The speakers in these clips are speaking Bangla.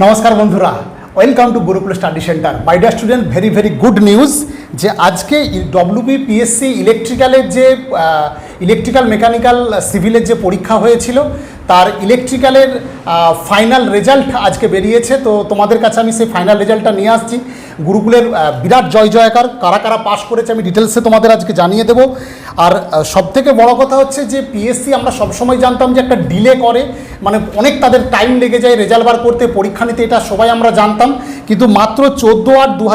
নমস্কার বন্ধুরা welcome to Gurukul study centre by dear student very very good news যে আজকে ডব্লিউবিপিএসসি ইলেকট্রিক্যালের যে ইলেকট্রিক্যাল মেকানিক্যাল সিভিলের যে পরীক্ষা হয়েছিল তার ইলেকট্রিক্যালের ফাইনাল রেজাল্ট আজকে বেরিয়েছে। তো তোমাদের কাছে আমি সেই ফাইনাল রেজাল্টটা নিয়ে আসছি। গুরুকুলের বিরাট জয় জয়কার। কারা কারা পাশ করেছে আমি ডিটেলসে তোমাদের আজকে জানিয়ে দেবো। আর সব থেকে বড় কথা হচ্ছে যে পিএসসি আমরা সবসময় জানতাম যে একটা ডিলে করে। মানে অনেক তাদের টাইম লেগে যায় রেজাল্ট বার করতে, পরীক্ষা নিতে, এটা সবাই আমরা জানতাম। কিন্তু মাত্র চোদ্দ আট দু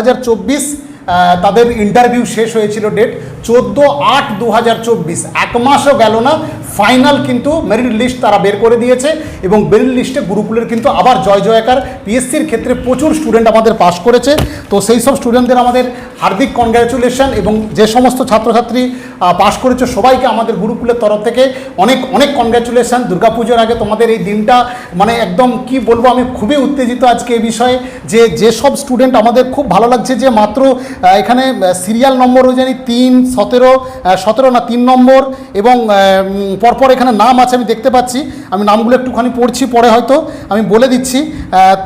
তাদের ইন্টারভিউ শেষ হয়েছিল ডেট চোদ্দ আট দু এক মাসও গেল না। ফাইনাল কিন্তু মেরিট লিস্ট তারা বের করে দিয়েছে এবং মেরিট লিস্টে গুরুকুলের কিন্তু আবার জয় জয়কার। পিএসসির ক্ষেত্রে প্রচুর স্টুডেন্ট আমাদের পাশ করেছে। তো সেই সব স্টুডেন্টদের আমাদের হার্দিক কনগ্র্যাচুলেশন এবং যে সমস্ত ছাত্রছাত্রী পাশ করেছে সবাইকে আমাদের গুরুকুলের তরফ থেকে অনেক অনেক কনগ্র্যাচুলেশন দুর্গাপুজোর আগে তোমাদের এই দিনটা মানে একদম কি বলব, আমি খুবই উত্তেজিত আজকে এই বিষয়ে যে যেসব স্টুডেন্ট আমাদের খুব ভালো লাগছে যে মাত্র এখানে সিরিয়াল নম্বরও জানি তিন, সতেরো সতেরো না, তিন নম্বর এবং পরপর এখানে নাম আছে, আমি দেখতে পাচ্ছি। আমি নামগুলো একটুখানি পড়ছি, পরে হয়তো আমি বলে দিচ্ছি।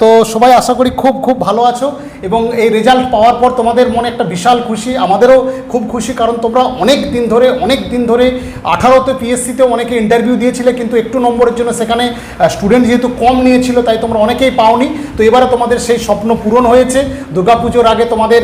তো সবাই আশা করি খুব খুব ভালো আছো এবং এই রেজাল্ট পাওয়ার পর তোমাদের মনে একটা বিশাল খুশি, আমাদেরও খুব খুশি, কারণ তোমরা অনেক দিন ধরে, অনেক দিন ধরে আঠারোতে পিএসসিতে অনেকে ইন্টারভিউ দিয়েছিলে, কিন্তু একটু নম্বরের জন্য সেখানে স্টুডেন্ট যেহেতু কম নিয়েছিল, তাই তোমরা অনেকেই পাওনি। তো এবারে তোমাদের সেই স্বপ্ন পূরণ হয়েছে। দুর্গাপুজোর আগে তোমাদের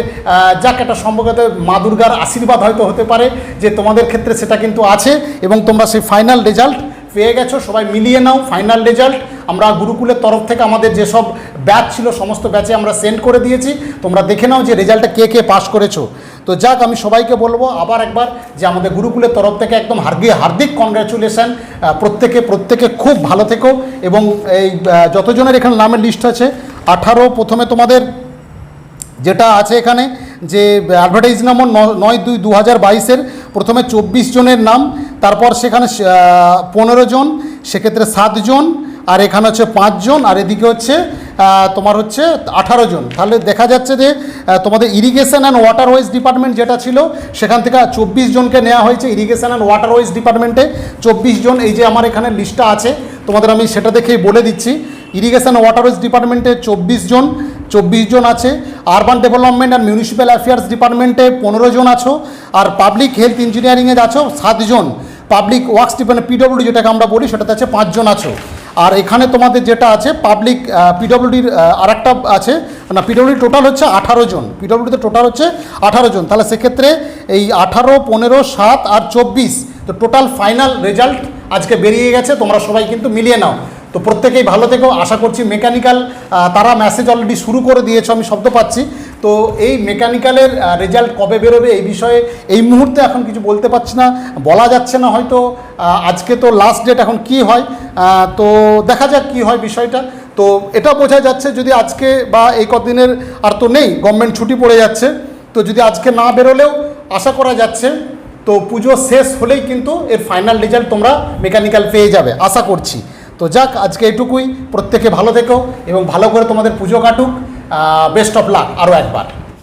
যাক একটা সম্ভবত মা দুর্গার আশীর্বাদ হয়তো হতে পারে, যে তোমাদের ক্ষেত্রে সেটা কিন্তু আছে এবং তোমরা সেই ফাইনাল রেজাল্ট। পেয়ে গেছো, সবাই মিলিয়ে নাও, ফাইনাল রেজাল্ট। আমরা গুরুকুলের তরফ থেকে আমাদের যেসব ব্যাচ ছিল, সমস্ত ব্যাচে আমরা সেন্ড করে দিয়েছি। তোমরা দেখে নাও যে রেজাল্টটা কে কে পাস করেছ। তো যাক, আমি সবাইকে বলব আবার একবার যে আমাদের গুরুকুলের তরফ থেকে একদম হার্দিক হার্দিক কনগ্র্যাচুলেশন প্রত্যেকে প্রত্যেকে খুব ভালো থেকো। এবং এই যতজনের এখানে নামের লিস্ট আছে, আঠারো প্রথমে তোমাদের যেটা আছে এখানে, যে অ্যাডভার্টাইজ নম্বর নয় দুই দু হাজার বাইশের, প্রথমে চব্বিশ জনের নাম। তারপর সেখানে পনেরো জন, সেক্ষেত্রে সাতজন আর এখানে হচ্ছে পাঁচজন আর এদিকে হচ্ছে তোমার হচ্ছে আঠারো জন। তাহলে দেখা যাচ্ছে যে তোমাদের irrigation and water waterways department যেটা ছিল, সেখান থেকে চব্বিশ জনকে নেওয়া হয়েছে ইরিগেশন অ্যান্ড ওয়াটার ওয়াটারওয়েজ ডিপার্টমেন্টে চব্বিশ জন, এই যে আমার এখানে লিস্টটা আছে, তোমাদের আমি সেটা দেখেই বলে দিচ্ছি। ইরিগেশন ওয়াটারওয়েজ ডিপার্টমেন্টে চব্বিশ জন চব্বিশ জন আছে। Urban development and municipal affairs ডিপার্টমেন্টে পনেরো জন আছো। আর পাবলিক হেলথ ইঞ্জিনিয়ারিংয়ে আছো সাতজন পাবলিক ওয়ার্কস ডিপার্টমেন্ট পিডব্লিউডি যেটাকে আমরা বলি, সেটাতে আছে পাঁচজন আছো। আর এখানে তোমাদের যেটা আছে পাবলিক পিডব্লিউডির আর একটা আছে, না পিডব্লিউডি টোটাল হচ্ছে আঠারো জন। পিডব্লিউডিতে টোটাল হচ্ছে আঠারো জন। তাহলে সেক্ষেত্রে এই আঠারো, পনেরো, সাত আর চব্বিশ, তো টোটাল ফাইনাল রেজাল্ট আজকে বেরিয়ে গেছে, তোমরা সবাই কিন্তু মিলিয়ে নাও। তো প্রত্যেকেই ভালো থেকো। আশা করছি মেকানিক্যাল তারা মেসেজ অলরেডি শুরু করে দিয়েছে, আমি শব্দ পাচ্ছি। তো এই মেকানিক্যালের রেজাল্ট কবে বেরোবে এই বিষয়ে এই মুহূর্তে এখন কিছু বলতে পারছি না। বলা যাচ্ছে না হয়তো আজকে তো লাস্ট ডেট এখন কি হয় তো দেখা যাক কি হয় বিষয়টা। তো এটা বোঝা যাচ্ছে যদি আজকে বা এই কদিনের আর তো নেই গভর্নমেন্ট ছুটি পড়ে যাচ্ছে, তো যদি আজকে না বেরোলেও আশা করা যাচ্ছে, তো পুজো শেষ হলেই কিন্তু এর ফাইনাল রেজাল্ট তোমরা মেকানিক্যাল পেয়ে যাবে, আশা করছি। তো যাক, আজকে এটুকুই, প্রত্যেকে ভালো থেকো এবং ভালো করে তোমাদের পুজো কাটুক। বেস্ট অফ লাক আরও একবার।